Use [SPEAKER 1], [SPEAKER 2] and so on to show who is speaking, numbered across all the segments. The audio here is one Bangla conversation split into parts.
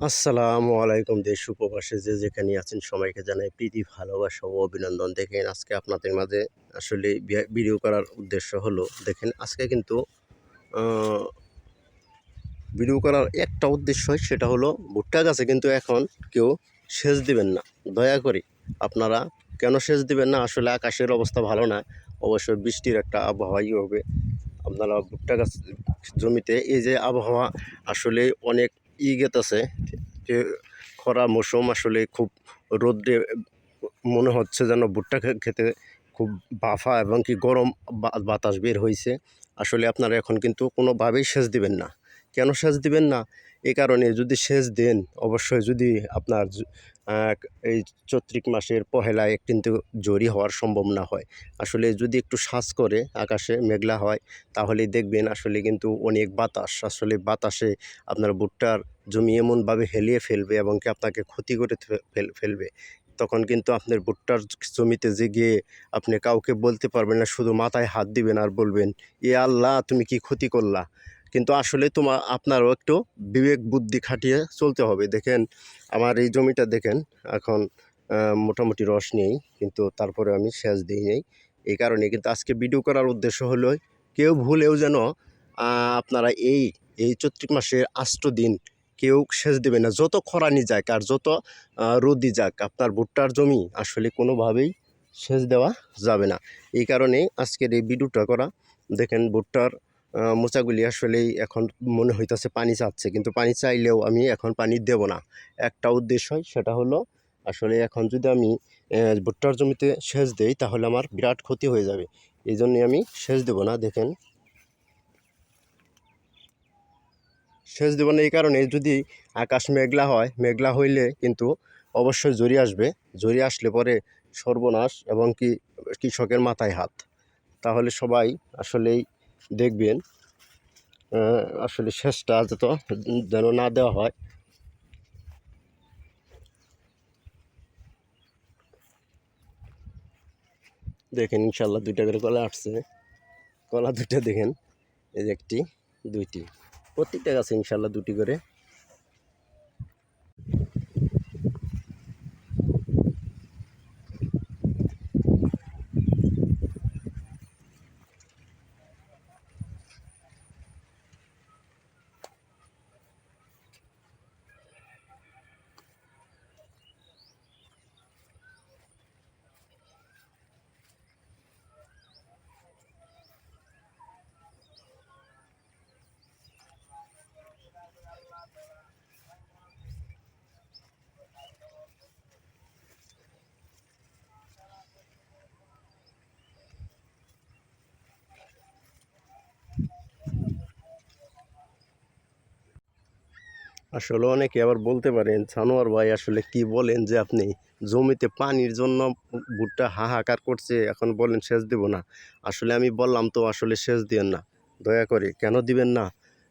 [SPEAKER 1] আসসালামু আলাইকুম, দেশ উপবাসে যে যেখানে আছেন সবাইকে জানাই প্রীতি, ভালোবাসা ও অভিনন্দন। দেখেন, আজকে আপনাদের মাঝে আসলে ভিডিও করার উদ্দেশ্য হলো, দেখেন, আজকে কিন্তু ভিডিও করার একটা উদ্দেশ্য সেটা হলো ভুট্টা গাছে কিন্তু এখন কেউ সেচ দিবেন না। দয়া করে, আপনারা কেন সেচ দিবেন না? আসলে আকাশের অবস্থা ভালো না। অবশ্যই বৃষ্টির একটা আবহাওয়াই হবে। আপনারা ভুট্টা গাছ জমিতে, এই যে আবহাওয়া আসলে অনেক ই গেতাছে যে খরা মৌসুম আসলে খুব রোদ্রে মনে হচ্ছে যেন ভুট্টা খেতে খুব বাফা এবং কি গরম বাতাস বের হয়েছে আসলে আপনারা এখন কিন্তু কোনোভাবেই সেচ দিবেন না। কেন সেচ দিবেন না? এ কারণে যদি সেচ দেন, অবশ্যই যদি আপনার এই চৈত্রিক মাসের পহেলায় কিন্তু জরি হওয়ার সম্ভাবনা হয়। আসলে যদি একটু শ্বাস করে আকাশে মেঘলা হয় তাহলে দেখবেন আসলে কিন্তু অনেক বাতাস। আসলে বাতাসে আপনার ভুট্টার জমি এমনভাবে হেলিয়ে ফেলবে এবং কি আপনাকে ক্ষতি করে ফেলবে। তখন কিন্তু আপনার ভুট্টার জমিতে যে গিয়ে আপনি কাউকে বলতে পারবেন না, শুধু মাথায় হাত দিবেন আর বলবেন, এ আল্লাহ, তুমি কি ক্ষতি করলা? কিন্তু আসলে তোমার আপনারও একটু বিবেক বুদ্ধি খাটিয়ে চলতে হবে। দেখেন, আমার এই জমিটা দেখেন, এখন মোটামুটি রস নেই, কিন্তু তারপরে আমি সেচ দিই নেই। এই কারণে কিন্তু আজকে ভিডিও করার উদ্দেশ্য হলো, কেউ ভুলেও যেন আপনারা এই এই চৈত্রিক মাসের আষ্ট দিন কেউ সেচ দেবে না। যত খরানি যাক আর যত রোদি যাক, আপনার ভুট্টার জমি আসলে কোনোভাবেই সেচ দেওয়া যাবে না। এই কারণে আজকের এই ভিডিওটা করা। দেখেন, ভুট্টার মোচাগুলি আসলেই এখন মনে হইতেছে পানি চাচ্ছে। কিন্তু পানি চাইলেও আমি এখন পানি দেব না। একটা উদ্দেশ্য সেটা হলো, আসলে এখন যদি আমি ভুট্টার জমিতে সেচ দেই, তাহলে আমার বিরাট ক্ষতি হয়ে যাবে। এই জন্যে আমি সেচ দেব না, দেখেন। সেচ দেব না এই কারণে যদি আকাশ মেঘলা হয়, মেঘলা হইলে কিন্তু অবশ্যই জরি আসবে। জরি আসলে পরে সর্বনাশ এবং কি কৃষকের মাথায় হাত। তাহলে সবাই আসলেই দেখবেন আসলে শেষটা যত যেন না দেওয়া হয়। দেখেন ইনশাল্লাহ দুইটা করে কলা আসছে। কলা দুইটা দেখেন, এই যে একটি, দুইটি। প্রত্যেকটা গাছে ইনশাল্লাহ দুটি করে আসলে অনেকে আবার বলতে পারেন, সানোয়ার ভাই আসলে কি বলেন যে আপনি জমিতে পানির জন্য ভুট্টা হাহাকার করছে, এখন বলেন সেচ দেব না? আসলে আমি বললাম তো আসলে সেচ দিবেন না। দয়া করে, কেন দিবেন না?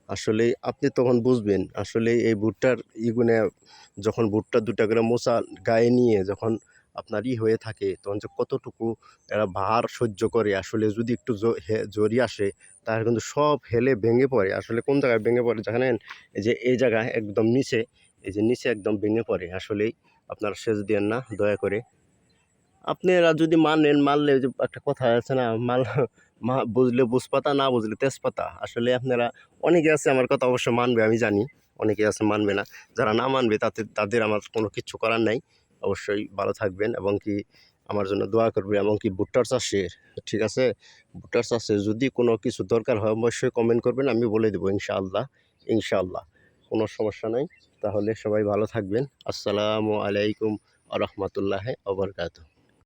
[SPEAKER 1] আসলে আপনি তখন বুঝবেন, আসলে এই ভুট্টার ইগুনে যখন ভুট্টা দুটা করে মোচা গায়ে নিয়ে যখন আপনার ই হয়ে থাকে। তখন যে কতটুকু এরা ভার সহ্য করে? আসলে যদি একটু জ- হে- জরি আসে, তাহলে কিন্তু সব হেলে ভেঙে পড়ে। আসলে কোন জায়গায় ভেঙে পড়ে জানেন? যে এই জায়গায় একদম নিচে, এই যে নিচে একদম ভেঙে পড়ে। আসলেই আপনারা সেচ দেন না, দয়া করে। আপনারা যদি মানেন, মানলে যে একটা কথা আছে না, মাল, মা, বুঝলে বুঝপাতা, না বুঝলে তেজপাতা। আসলে আপনারা অনেকে আছে আমার কথা অবশ্য মানবে, আমি জানি। অনেকে আছে মানবে না। যারা না মানবে, তাতে, তাদের আমার কোনো কিছু করার নাই। অবশ্যই ভালো থাকবেন এবং কি আমার জন্য দোয়া করবে এবং কি ভুট্টার চাষের ঠিক আছে? ভুট্টার চাষে যদি কোনো কিছু দরকার হয় অবশ্যই কমেন্ট করবেন, আমি বলে দেবো ইনশাআল্লাহ ইনশাআল্লাহ। কোনো সমস্যা নাই, তাহলে সবাই ভালো থাকবেন। আসসালামু আলাইকুম আ রহমতুল্লাহ আবরকাত